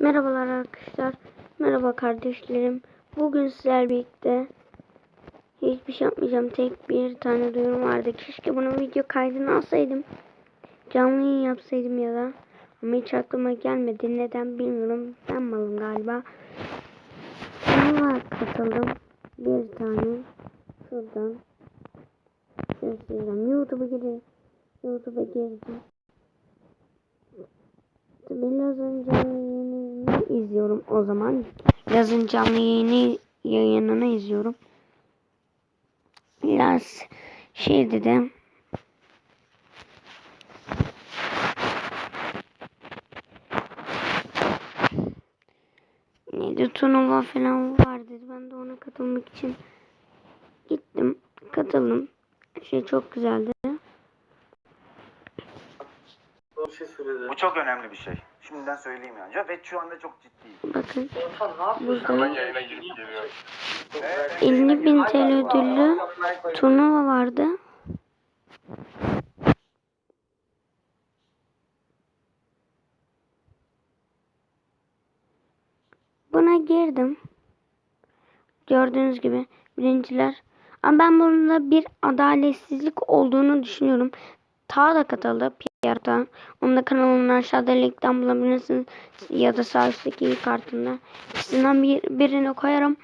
Merhabalar arkadaşlar. Merhaba kardeşlerim. Bugün sizlerle birlikte hiçbir şey yapmayacağım. Tek bir tane duyurum vardı. Keşke bunun video kaydını alsaydım. Canlı yayın yapsaydım ya da. Ama hiç aklıma gelmedi. Neden bilmiyorum. Ben malım galiba. Ona katıldım. Bir tane. Şuradan. Göstereceğim. YouTube'a girdim. YouTube'a girdim. Birazın canlı yayını izliyorum o zaman. Birazın canlı yayını yayınını izliyorum. Biraz şey dedim. Neydi turnuva falan var dedi. Ben de ona katılmak için gittim. Katıldım. Şey çok güzeldi. Bu çok önemli bir şey. Şimdiden söyleyeyim yani. Ve şu anda çok ciddi. Bakın Orhan ne yapıyorsun? burada yayına girip geliyor. 50 bin TL ödüllü turnuva vardı. Buna girdim. Gördüğünüz gibi birinciler. Ama ben bunda bir adaletsizlik olduğunu düşünüyorum. Ta da katıldı Pierre'da. Onun da kanalını aşağıda linkten bulabilirsiniz. Ya da sağ üstteki kartında. İkisinden bir, birini koyarım.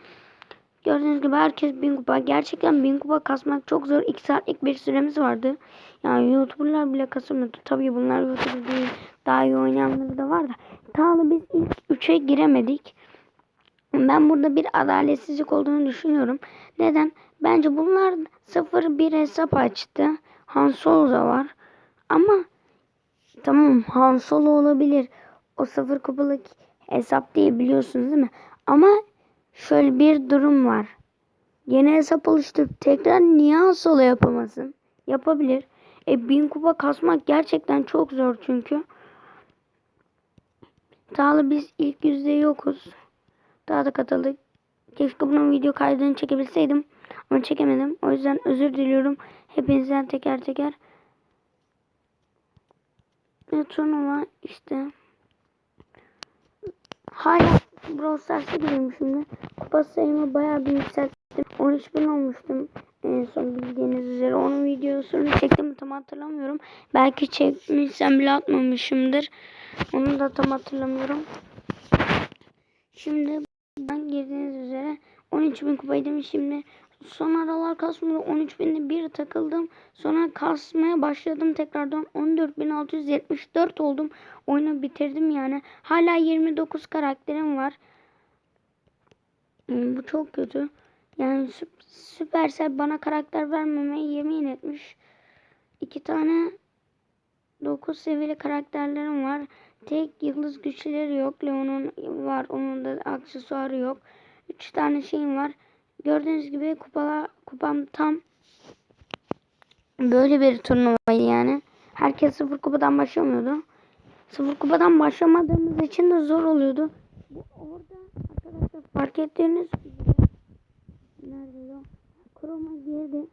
Gördüğünüz gibi herkes bin kupa. Gerçekten bin kupa kasmak çok zor. 2 saatlik bir süremiz vardı. Yani YouTuber'lar bile kasamıyordu. Tabii bunlar YouTuber değil. Daha iyi oynayanları da var da. Ta biz ilk 3'e giremedik. Ben burada bir adaletsizlik olduğunu düşünüyorum. Neden? Bence bunlar 0-1 hesap açtı. Han Solo da var. Ama tamam Han Solo olabilir. O sıfır kupalık hesap diye biliyorsunuz değil mi? Ama şöyle bir durum var. Yeni hesap oluşturup tekrar niye Han Solo yapamasın? Yapabilir. E bin kupa kasmak gerçekten çok zor çünkü. Tağlı biz ilk yüzde yokuz. Daha da katıldık. Keşke bunun video kaydını çekebilseydim. Ama çekemedim. O yüzden özür diliyorum. Hepinizden teker teker. Ve turnuva işte. Hala Brawl Stars'a giriyorum şimdi. Kupa sayımı bayağı bir yükselttim. 13 bin olmuştum. En son bildiğiniz üzere. Onun videosunu çektim tam hatırlamıyorum. Belki çekmişsem bile atmamışımdır. Onu da tam hatırlamıyorum. Şimdi ben girdiğiniz üzere 13 bin kupaydım. Şimdi son aralar kasmıyor. 13 binde bir takıldım. Sonra kasmaya başladım tekrardan. 14.674 oldum. Oyunu bitirdim yani. Hala 29 karakterim var. Hmm, Bu çok kötü. Yani Sü- Supercell bana karakter vermemeye yemin etmiş. İki tane 9 seviyeli karakterlerim var. Tek yıldız güçleri yok. Leon'un var. Onun da aksesuarı yok. 3 tane şeyim var. Gördüğünüz gibi kupalar, kupam tam böyle bir turnuvaydı yani. Herkes sıfır kupadan başlamıyordu. Sıfır kupadan başlamadığımız için de zor oluyordu. Bu orada arkadaşlar fark ettiğiniz üzere nerede o? Chroma girdi.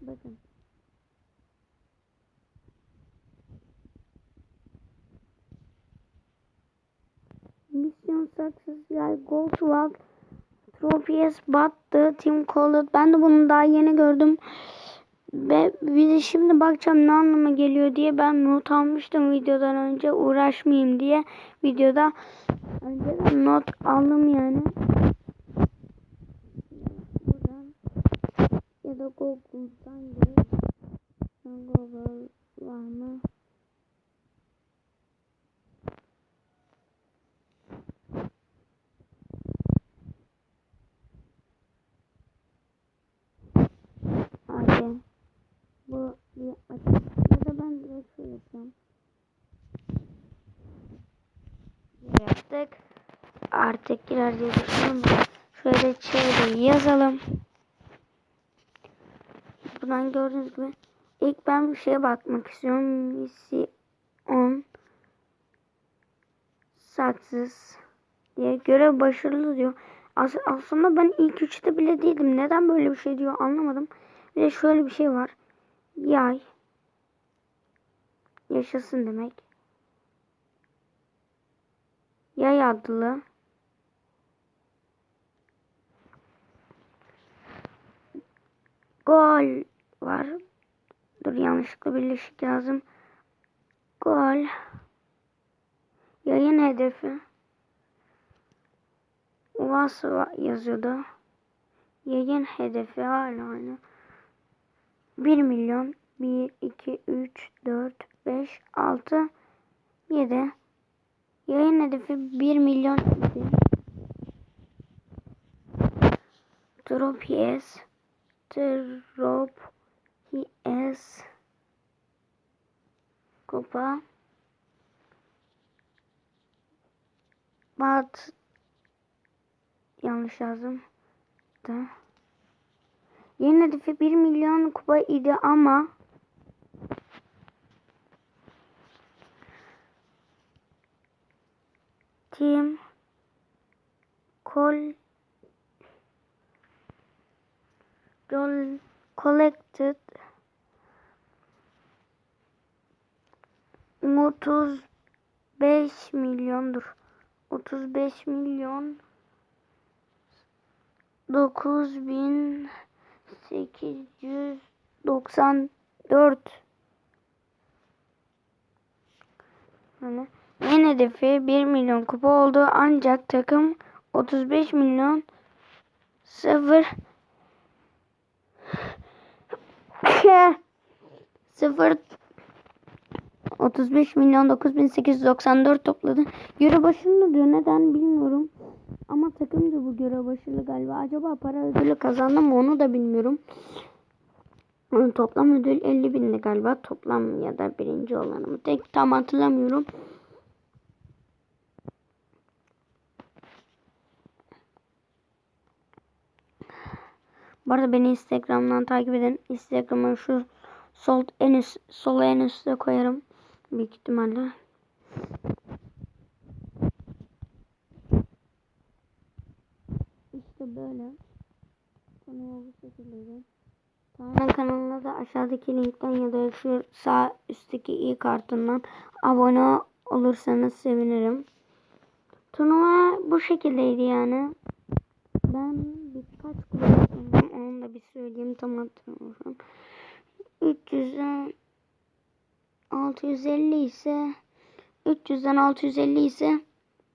Bakın. Mission success gold walk trophies battı team called ben de bunu daha yeni gördüm. Ve bir şimdi bakacağım ne anlama geliyor diye ben not almıştım videodan önce. Uğraşmayayım diye videoda önceden not aldım yani. Buradan ya da Google'dan Google var mı? Hadi. Bu bir açık. Ya da ben direkt şöyle yapacağım. Böyle yaptık. Artık girer diye düşünüyorum. Şöyle çevreyi yazalım. Buradan gördüğünüz gibi ilk ben bir şeye bakmak istiyorum. Mission Success diye görev başarılı diyor. As aslında ben ilk üçte bile değildim. Neden böyle bir şey diyor anlamadım. Bir de şöyle bir şey var. Yay. Yaşasın demek. Yay adlı gol var. Dur yanlışlıkla birleşik yazdım. Gol. Yayın hedefi. Uvas yazıyordu. Yayın hedefi hala aynı. 1 milyon 1, 2, 3, 4, 5, 6, 7. Yayın hedefi 1 milyon idi. Drop yes. Drop yes. Kupa. Bat. Yanlış yazdım. Da. Yeni hedefi 1 milyon kupa idi ama Team Col Col Collected 35 milyondur. 35 milyon 9894 yani en hedefi 1 milyon kupa oldu ancak takım 35 milyon 0 0 35 milyon 9894 topladı. Görev başında diyor neden bilmiyorum. Ama takımca bu görev başarılı galiba. Acaba para ödülü kazandı mı onu da bilmiyorum. Toplam ödül 50 bindi galiba. Toplam ya da birinci olanı mı? Tek tam hatırlamıyorum. Bu arada beni Instagram'dan takip edin. Instagram'a şu sol en üst, sol en üstte koyarım. Büyük ihtimalle. İşte böyle. Konu bu şekildeydi. Tamamen kanalına da aşağıdaki linkten ya da şu sağ üstteki i kartından abone olursanız sevinirim. Turnuva bu şekildeydi yani. Ben birkaç kullandım. Da bir söyleyeyim. Tam hatırlamıyorum. 300'den 650 ise 300'den 650 ise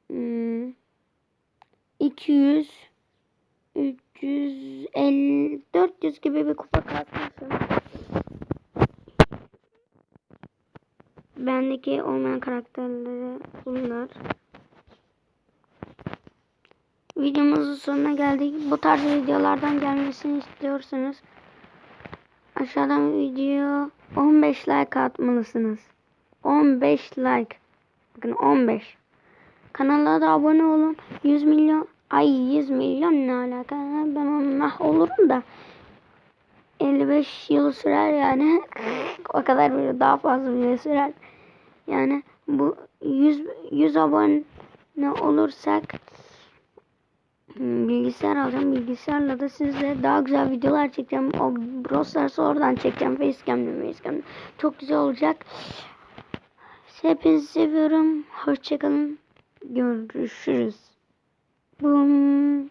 hmm, 200 350 400 gibi bir kupa kasmışım. Bendeki olmayan karakterleri bunlar. Videomuzun sonuna geldik. Bu tarz videolardan gelmesini istiyorsanız aşağıdan video 15 like atmalısınız. 15 like. Bakın 15. Kanala da abone olun. 100 milyon ay 100 milyon ne alaka? Ben onunla olurum da 55 yıl sürer yani. o kadar bir daha fazla bile sürer. Yani bu 100 100 abone olursak bilgisayar alacağım. Bilgisayarla da sizle daha güzel videolar çekeceğim. O Brawl oradan çekeceğim. Facecam'le Facecam'le. Çok güzel olacak. Hepinizi seviyorum. Hoşçakalın. Görüşürüz. Bum.